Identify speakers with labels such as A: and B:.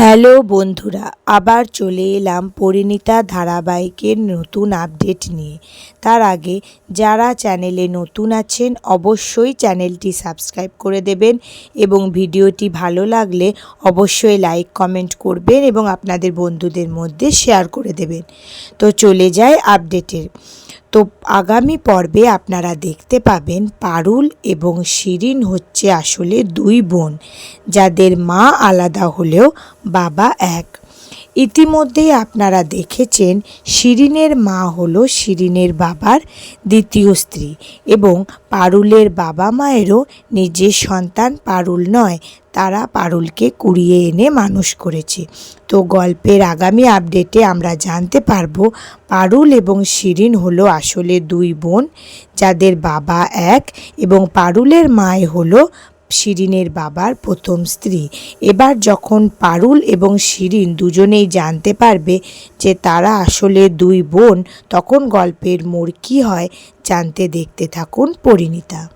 A: Hello বন্ধুরা, আবার চলে এলাম পরিণীতা ধারাবাহিকের নতুন আপডেট নিয়ে। তার আগে যারা চ্যানেলে নতুন আছেন, অবশ্যই চ্যানেলটি সাবস্ক্রাইব করে দেবেন এবং ভিডিওটি ভালো লাগলে অবশ্যই লাইক, কমেন্ট করবেন এবং আপনাদের বন্ধুদের মধ্যে শেয়ার করে দেবেন। তো চলে যায় আপডেটের। তো আগামী পর্বে আপনারা দেখতে পাবেন পারুল এবং শিরিন হচ্ছে আসলে দুই বোন, যাদের মা আলাদা হলেও বাবা এক। ইতিমধ্যেই আপনারা দেখেছেন শিরিনের মা হলো শিরিনের বাবার দ্বিতীয় স্ত্রী এবং পারুলের বাবা মায়েরও নিজের সন্তান পারুল নয়, তারা পারুলকে কুড়িয়ে এনে মানুষ করেছে। তো গল্পের আগামী আপডেটে আমরা জানতে পারব পারুল এবং শিরিন হলো আসলে দুই বোন, যাদের বাবা এক এবং পারুলের মায় হলো শিরিনের বাবার প্রথম স্ত্রী। এবার যখন পারুল এবং শিরিন দুজনেই জানতে পারবে যে তারা আসলে দুই বোন, তখন গল্পের মোড় কী হয় জানতে দেখতে থাকুন পরিণীতা।